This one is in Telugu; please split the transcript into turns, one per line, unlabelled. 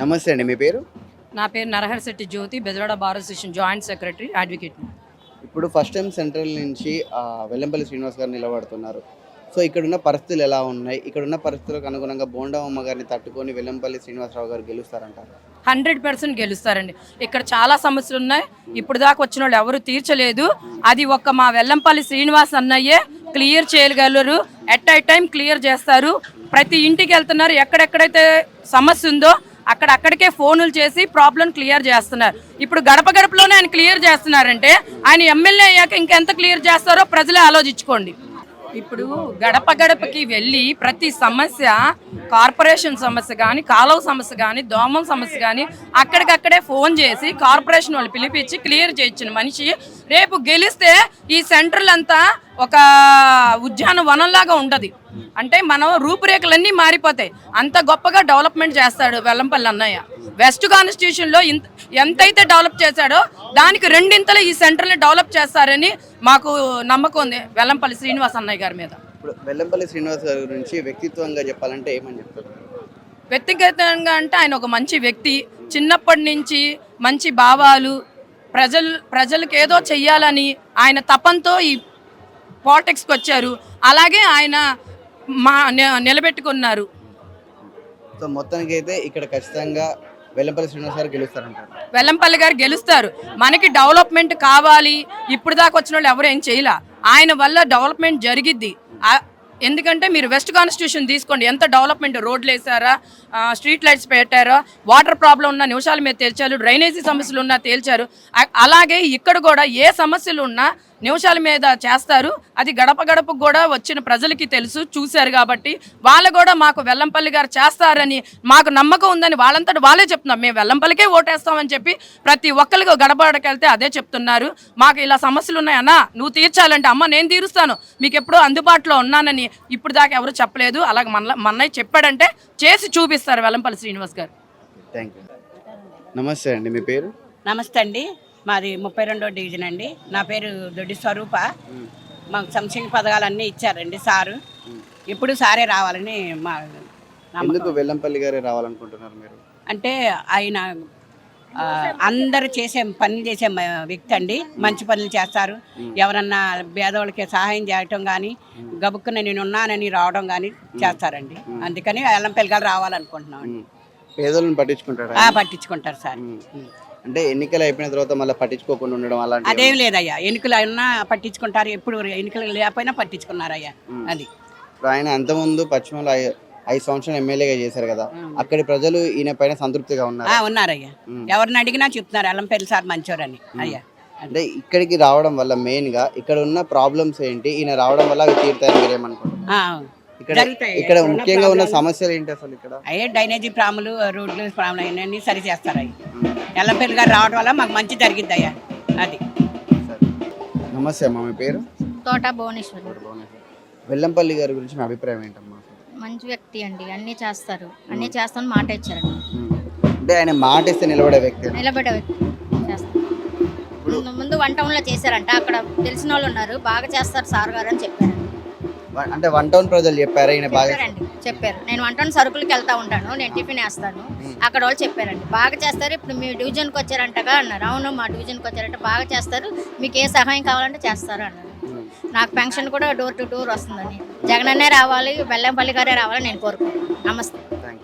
నమస్తే అండి మీ పేరు?
నా పేరు Narahar Shetty Jyothi Bezawada bar association joint secretary advocate.
ఇప్పుడు ఫస్ట్ టైం సెంట్రల్ నుంచి వెల్లంపల్లి శ్రీనివాస్ గారు నిలబడుతున్నారు. సో ఇక్కడున్న పరిస్థితులు ఎలా ఉన్నాయి? ఇక్కడున్న పరిస్థితులకు అనుగుణంగా బోండమ్మ గారిని తట్టుకొని వెల్లంపల్లి శ్రీనివాసరావు గారు గెలుస్తారంటారు?
Hundred percent గెలుస్తారండి. ఇక్కడ చాలా సమస్యలు ఉన్నాయి. ఇప్పుడు దాకా వచ్చిన వాళ్ళు ఎవరు తీర్చలేదు. అది ఒక్క మా వెల్లంపల్లి శ్రీనివాస్ అన్నయ్యే క్లియర్ చేయగలరు. ఎట్ ఐ టైం క్లియర్ చేస్తారు. ప్రతి ఇంటికి వెళ్తున్నారు. ఎక్కడెక్కడైతే సమస్య ఉందో అక్కడ అక్కడికే ఫోనులు చేసి ప్రాబ్లం క్లియర్ చేస్తున్నారు. ఇప్పుడు గడప గడపలోనే ఆయన క్లియర్ చేస్తున్నారంటే ఆయన ఎమ్మెల్యే అయ్యాక ఇంకెంత క్లియర్ చేస్తారో ప్రజలే ఆలోచించుకోండి. ఇప్పుడు గడప గడపకి వెళ్ళి ప్రతి సమస్య కార్పొరేషన్ సమస్య కానీ కాలువ సమస్య కానీ దోమల సమస్య కానీ అక్కడికక్కడే ఫోన్ చేసి కార్పొరేషన్ వాళ్ళు పిలిపించి క్లియర్ చేయించిన మనిషి రేపు గెలిస్తే ఈ సెంటర్లంతా ఒక ఉద్యానవనంలాగా ఉండదు. అంటే మనం రూపురేఖలన్నీ మారిపోతాయి. అంత గొప్పగా డెవలప్మెంట్ చేస్తాడు వెల్లంపల్లి అన్నయ్య. వెస్ట్ కాన్స్టిట్యూషన్లో ఇంత ఎంతైతే డెవలప్ చేశాడో దానికి రెండింతలు ఈ సెంట్రల్ని డెవలప్ చేస్తారని మాకు నమ్మకం ఉంది వెల్లంపల్లి శ్రీనివాస్ అన్నయ్య గారి మీద.
ఇప్పుడు వెల్లంపల్లి శ్రీనివాస్ గారి గురించి వ్యక్తిత్వంగా చెప్పాలంటే ఏమని చెప్తారు?
వ్యక్తిగతంగా అంటే ఆయన ఒక మంచి వ్యక్తి. చిన్నప్పటి నుంచి మంచి భావాలు ప్రజలు ప్రజలకు ఏదో చెయ్యాలని ఆయన తపంతో ఈ పాలిటిక్స్కి వచ్చారు. అలాగే ఆయన మా నిలబెట్టుకున్నారు.
సో మొత్తానికి అయితే ఇక్కడ ఖచ్చితంగా వెల్లంపల్లి శ్రీనివాస్ గారు గెలుస్తారంటారు.
వెల్లంపల్లి గారు గెలుస్తారు. మనకి డెవలప్మెంట్ కావాలి. ఇప్పుడు దాకా వచ్చిన వాళ్ళు ఎవరు ఏం చేయలే. ఆయన వల్ల డెవలప్మెంట్ జరిగిద్ది. ఎందుకంటే మీరు వెస్ట్ కాన్స్టిట్యూషన్ తీసుకోండి. ఎంత డెవలప్మెంట్ రోడ్లు వేసారా స్ట్రీట్ లైట్స్ పెట్టారా వాటర్ ప్రాబ్లం ఉన్న నిమిషాల మీద తేల్చారు డ్రైనేజీ సమస్యలు ఉన్నా తేల్చారు. అలాగే ఇక్కడ కూడా ఏ సమస్యలు ఉన్నా నిమిషాల మీద చేస్తారు. అది గడప గడపకు కూడా వచ్చిన ప్రజలకి తెలుసు చూశారు కాబట్టి వాళ్ళు కూడా మాకు వెల్లంపల్లి గారు చేస్తారని మాకు నమ్మకం ఉందని వాళ్ళంతటి వాళ్ళే చెప్తున్నారు. మేము వెల్లంపల్లికే ఓటేస్తామని చెప్పి ప్రతి ఒక్కరికి గడపడకి వెళ్తే అదే చెప్తున్నారు. మాకు ఇలా సమస్యలు ఉన్నాయన్నా నువ్వు తీర్చాలంటే అమ్మ నేను తీరుస్తాను. మీకు ఎప్పుడూ అందుబాటులో ఉన్నానని ఇప్పుడు దాకా ఎవరు చెప్పలేదు. అలాగే మన మన్నయ్య చెప్పాడంటే చేసి చూపిస్తారు వెల్లంపల్లి శ్రీనివాస్ గారు.
థ్యాంక్ యూ నమస్తే అండి మీ పేరు?
నమస్తే అండి. మాది ముప్పై రెండో డివిజన్ అండి. నా పేరు దొడ్డి స్వరూప. మాకు సంక్షేమ పథకాలు అన్నీ ఇచ్చారండి సారు. ఇప్పుడు సారే రావాలని మా
ఎందుకు వెల్లంపల్లి గారే రావాలనుకుంటున్నారు మీరు?
అంటే ఆయన అందరు చేసే పనులు చేసే వ్యక్తి అండి. మంచి పనులు చేస్తారు. ఎవరన్నా పేదవాళ్ళకి సహాయం చేయటం కానీ గబుక్కున నేను ఉన్నానని రావడం కానీ చేస్తారండి. అందుకని ఎల్లంపల్లి గారు రావాలనుకుంటున్నాం అండి.
పేదలను పట్టించుకుంటారా
పట్టించుకుంటారు సార్.
అంటే ఎన్నికలు అయిపోయిన తర్వాత మళ్ళీ పట్టించుకోకుండా ఉండడం అలాంటి
అదేం లేదయ్యా. ఎన్నికలు అయినా పట్టించుకుంటారు. ఎప్పుడు ఎన్నికలు లేకపోయినా పట్టించుకున్నారయ్యా. అది.
ఇప్పుడు ఆయన అంతకుముందు పశ్చిమలో ఐదు సంవత్సరాలు ఎమ్మెల్యేగా చేశారు కదా. అక్కడి ప్రజలు ఈయన పైన సంతృప్తిగా ఉన్నారు?
ఉన్నారయ్యా. ఎవరిని అడిగినా చెప్తున్నారు అల్లంపల్లి సార్ మంచోరని. అయ్యా.
అంటే ఇక్కడికి రావడం వల్ల మెయిన్గా ఇక్కడ ఉన్న ప్రాబ్లమ్స్ ఏంటి? ఈయన రావడం వల్ల అవి తీరుతాయని మీరు ఏమనుకుంటున్నారు
ఆ,
ఇక్కడ
జరుగుతాయి.
ఇక్కడ ముఖ్యంగా ఉన్న సమస్యలు ఏంటి అసలు ఇక్కడ?
అయ్యే డ్రైనేజీ ప్రాములు రోడ్లు ప్రాములు అవన్నీ సరి చేస్తారు అయ్యి. ఎల్లంపల్లి గారు రావడం వల్ల మాకు మంచి జరిగిద్ది అయ్యా అది.
నమస్తే అమ్మా మీ పేరు?
తోట భువనేశ్వరి.
వెల్లంపల్లి గారి గురించి మీ అభిప్రాయం ఏంటమ్మా
మంచి వ్యక్తి అండి. అన్నీ చేస్తారు. అన్నీ చేస్తామని మాట ఇచ్చారండి.
అంటే ఆయన మాట ఇస్తే నిలబడే వ్యక్తి
నిలబడే వ్యక్తి. చేస్తారు. ముందు వన్ టౌన్లో చేశారంట. అక్కడ తెలిసిన వాళ్ళు ఉన్నారు. బాగా చేస్తారు సార్ గారు అని చెప్పారండి
వ- అంటే వన్ టౌన్ ప్రజలు చెప్పారా? ఈయన బాగా
చెప్పారండి. చెప్పారు. నేను వన్ టౌన్ సరుకులకి వెళ్తా ఉంటాను. నేను టిఫిన్ వేస్తాను. అక్కడ వాళ్ళు చెప్పారండి. బాగా చేస్తారు. ఇప్పుడు మీ డివిజన్కి వచ్చారంటగా అన్నారు. అవును మా డివిజన్కి వచ్చారంటే బాగా చేస్తారు. మీకు ఏ సహాయం కావాలంటే చేస్తారు అన్నారు. నాకు పెన్షన్ కూడా డోర్ టు డోర్ వస్తుందని. జగన్ అన్నే రావాలి బెల్లంపల్లి గారే రావాలని నేను కోరుకుంటున్నాను. నమస్తే.